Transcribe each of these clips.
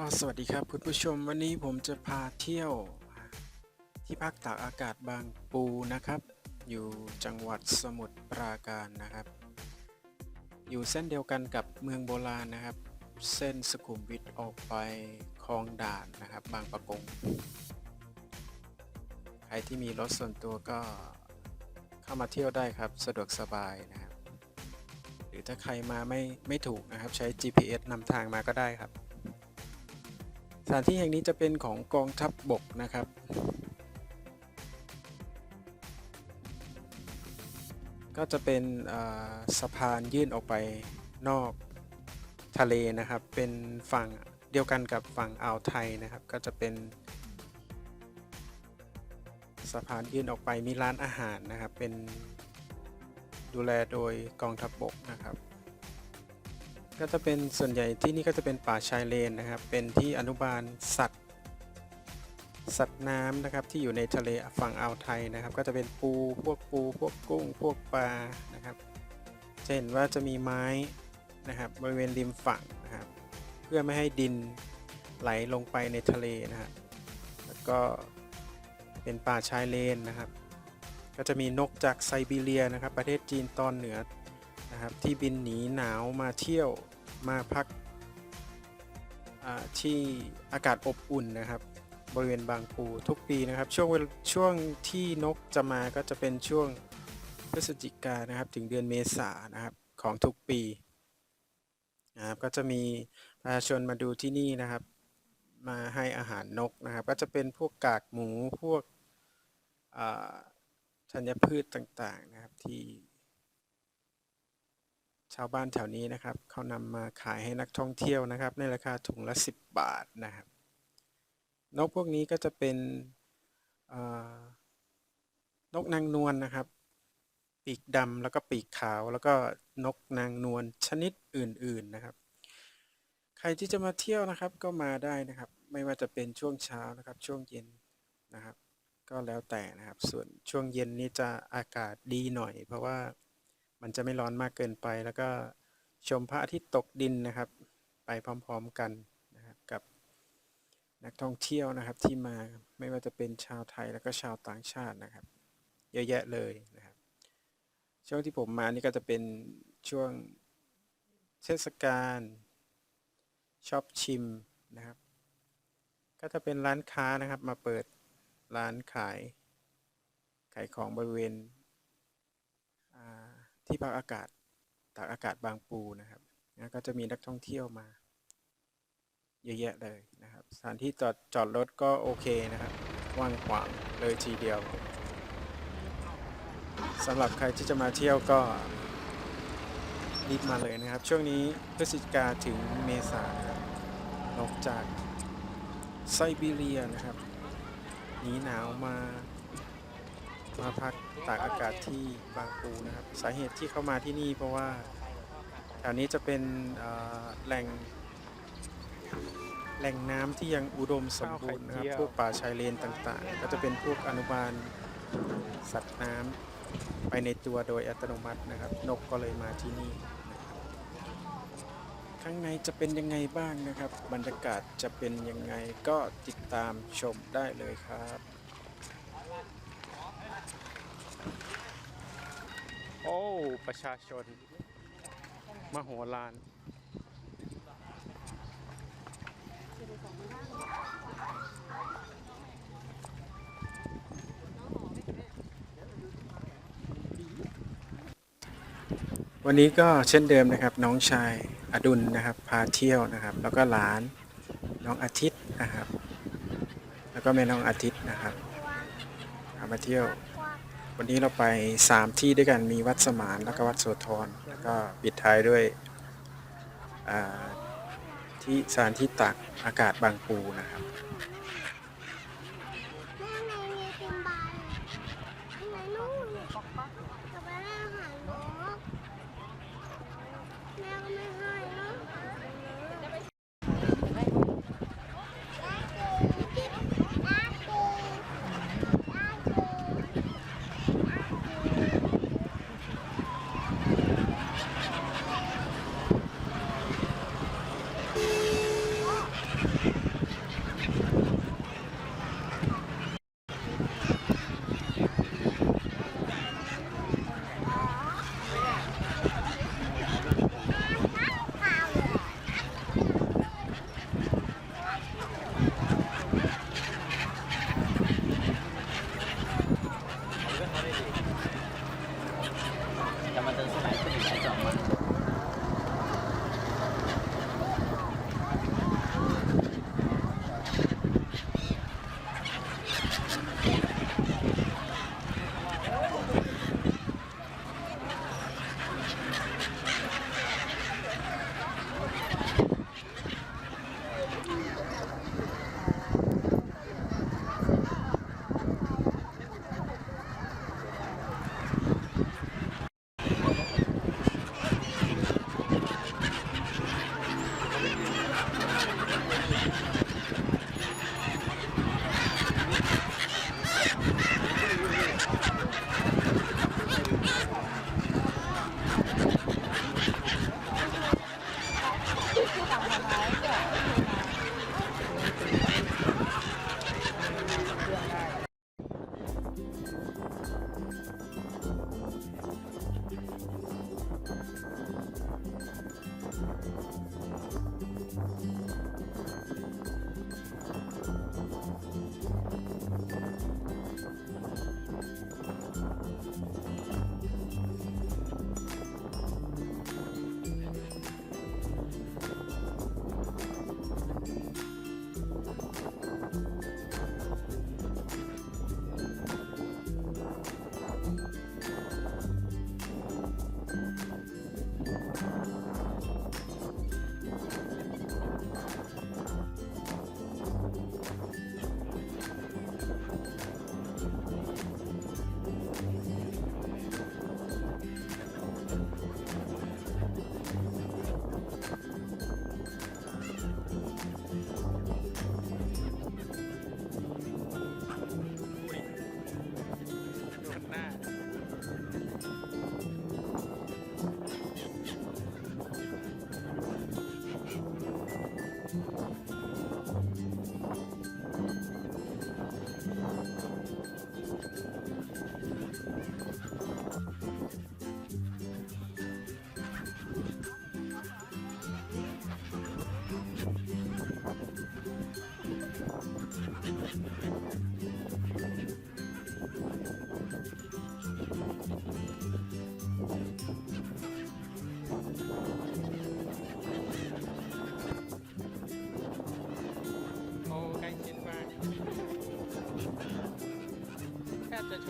ก็สวัสดีครับคุณผู้ชมวันนี้ผมจะพาเที่ยวที่พักตากอากาศบางปูนะครับ อยู่จังหวัดสมุทรปราการนะครับ อยู่เส้นเดียวกันกับเมืองโบราณนะครับ เส้นสุขุมวิทออกไปคลองด่านนะครับ บางปะกง ใครที่มีรถส่วนตัวก็เข้ามาเที่ยวได้ครับสะดวกสบายนะครับ หรือถ้าใครมาไม่ไม่ถูกนะครับ ใช้ GPS นำทางมาก็ได้ครับ สถานที่แห่งนี้จะเป็นของกองทัพบบกนะครับก็จะเป็นสะพานยื่นออกไปนอกทะเลนะครับ เป็นฝั่งเดียวกันกับฝั่งอ่าวไทยนะครับ ก็จะเป็นสะพานยื่นออกไปมีร้านอาหารนะครับ เป็นดูแลโดยกองทัพบบกนะครับ ก็จะเป็นส่วนใหญ่ที่นี่ก็จะเป็นป่าชายเลนนะครับ เป็นที่อนุบาลสัตว์ สัตว์น้ำนะครับที่อยู่ในทะเลฝั่งอ่าวไทยนะครับ ก็จะเป็นปูพวกปูพวกกุ้งพวกปลานะครับจะเห็นว่าจะมีไม้นะครับบริเวณริมฝั่งนะครับ เพื่อไม่ให้ดินไหลลงไปในทะเลนะครับแล้วก็เป็นป่าชายเลนนะครับ ก็จะมีนกจากไซบีเรียนะครับ ประเทศจีนตอนเหนือ นะครับที่บินหนีหนาวมาเที่ยวมาพักที่อากาศอบอุ่นนะครับ บริเวณบางปูทุกปีนะครับ ช่วงช่วงที่นกจะมาก็จะเป็นช่วงพฤศจิกานะครับ ถึงเดือนเมษานะครับของทุกปีนะครับก็จะมีประชาชนมาดูที่นี่นะครับ มาให้อาหารนกนะครับ ก็จะเป็นพวกกากหมูพวกธัญพืชต่างๆนะครับที่ ชาวบ้านแถวนี้นะครับเขานำมาขายให้นักท่องเที่ยวนะครับ ในราคาถุงละ 10 บาทนะครับ นกพวกนี้ก็จะเป็นนกนางนวลนะครับ ปีกดำแล้วก็ปีกขาวแล้วก็นกนางนวลชนิดอื่นๆนะครับ ใครที่จะมาเที่ยวนะครับก็มาได้นะครับ ไม่ว่าจะเป็นช่วงเช้านะครับช่วงเย็นนะครับ ก็แล้วแต่นะครับ ส่วนช่วงเย็นนี้จะอากาศดีหน่อย เพราะว่า มันจะไม่ร้อนมากเกินไป แล้วก็ชมพระอาทิตย์ตกดินนะครับ ไปพร้อมๆกันนะครับกับนักท่องเที่ยวนะครับที่มาไม่ว่าจะเป็นชาวไทยแล้วก็ชาวต่างชาตินะครับ เยอะแยะเลยนะครับ ช่วงที่ผมมานี่ก็จะเป็นช่วงเทศกาลชอบชิมนะครับ ก็จะเป็นร้านค้านะครับมาเปิดร้านขายขายของบริเวณ ที่พักอากาศตากอากาศบางปูนะครับนะก็จะมีนักท่องเที่ยวมา เยอะแยะเลยนะครับ สถานที่จอดจอดรถก็โอเคนะครับกว้างขวางเลยทีเดียวสำหรับใครที่จะมาเที่ยวก็รีบมาเลยนะครับ ช่วงนี้พฤศจิกาถึงเมษานะครับนอกจากไซบีเรียนะครับหนีหนาวมา มาพักตากอากาศที่บางปูนะครับ สาเหตุที่เข้ามาที่นี่เพราะว่าแถวนี้จะเป็นเอ่อแหล่งแหล่งน้ำที่ยังอุดมสมบูรณ์นะครับพวกป่าชายเลนต่างๆ ก็จะเป็นพวกอนุบาลสัตว์น้ำไปในตัวโดยอัตโนมัตินะครับ นกก็เลยมาที่นี่นะครับข้างในจะเป็นยังไงบ้างนะครับ บรรยากาศจะเป็นยังไงก็ติดตามชมได้เลยครับ โอ้ ประชาชน มโหฬารวันนี้ก็เช่นเดิมนะครับ น้องชายอดุลนะครับ พาเที่ยวนะครับ แล้วก็หลานน้องอาทิตย์นะครับ แล้วก็แม่น้องอาทิตย์นะครับพามาเที่ยว วันนี้เราไป 3 ที่ด้วยกันมีวัดสมานแล้วก็วัดโสธรแล้วก็ปิดท้ายด้วยที่สถานที่ตากอากาศบางปูนะครับ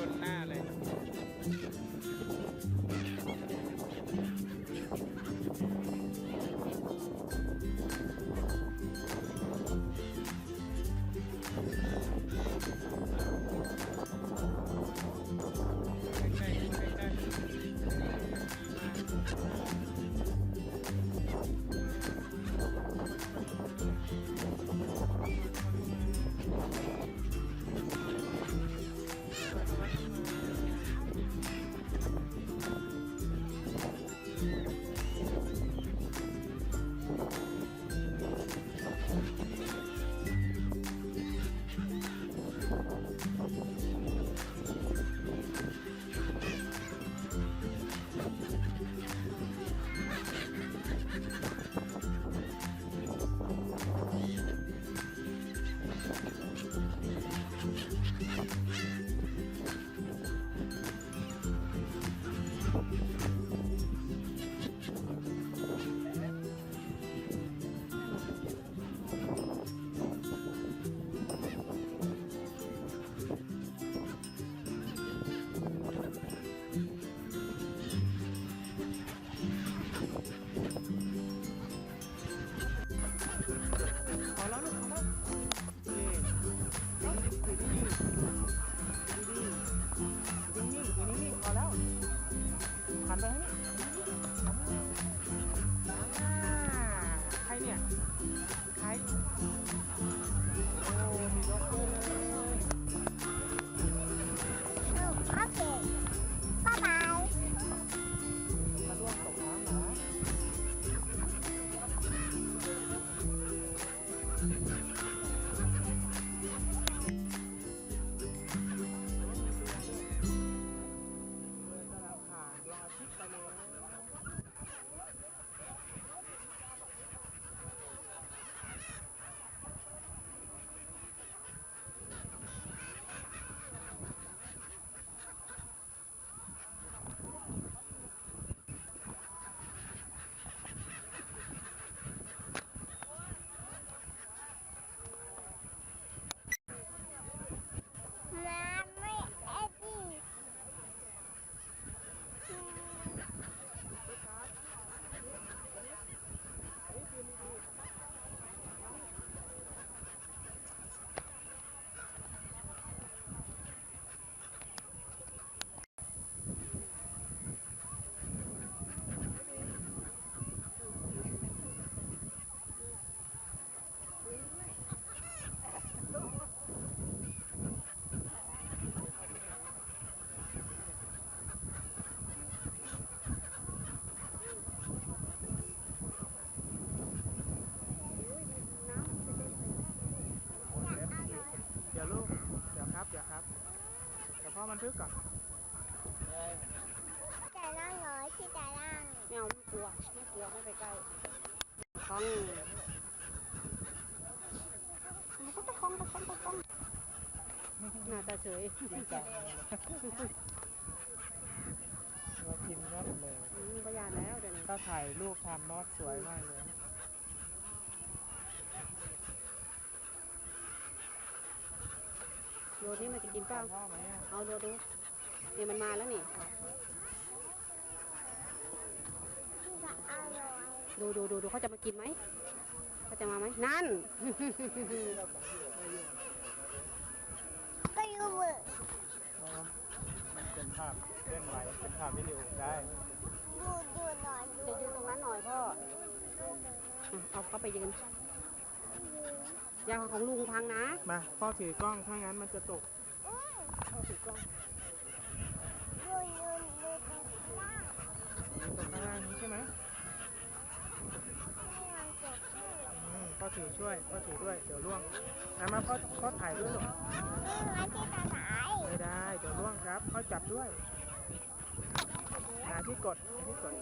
นหน้าเลย เดี๋ยวพ่อมันทึกก่อนแต่ล่างเหรอที่แต่ล่างไม่เอาไม่กลัวไม่กลัวไม่ไปใกล้องมันก็ตะคองตะคองตะคองหน้าตาเฉยจริงจังเรากินก็เลยอืมประหยัดแล้วเดี๋ยวนี้ถ้าถ่ายรูปทำนอดสวยมากเลย โยนนี่มันจะกินเปล่าเอาโยนดูเนี่ยมันมาแล้วนี่ ดูดูดูดูเขาจะมากินไหมเขาจะมาไหมนั่นก็อยู่เบอร์เนาะมันเป็นภาพเล่นไหวเป็นภาพวิดีโอได้ดูดูหน่อยดูจะยืนตรงนั้นหน่อยพ่อเอาเขาไปยืน อยาของลุงพังนะ มาพ่อถือกล้องถ้างั้นมันจะตกพ่อถือกล้องดูดูดูตรงข้างล่างตรงข้างล่างนี้ใช่ไหมให้มันเกิดขึ้นอืมพ่อถือช่วยพ่อถือด้วยเดี๋ยวล่วงเอามาพ่อพ่อถ่ายด้วยลูกนี่ไงที่ตาไหนไม่ได้เดี๋ยวล่วงครับพ่อจับด้วยหาที่กดหาที่กด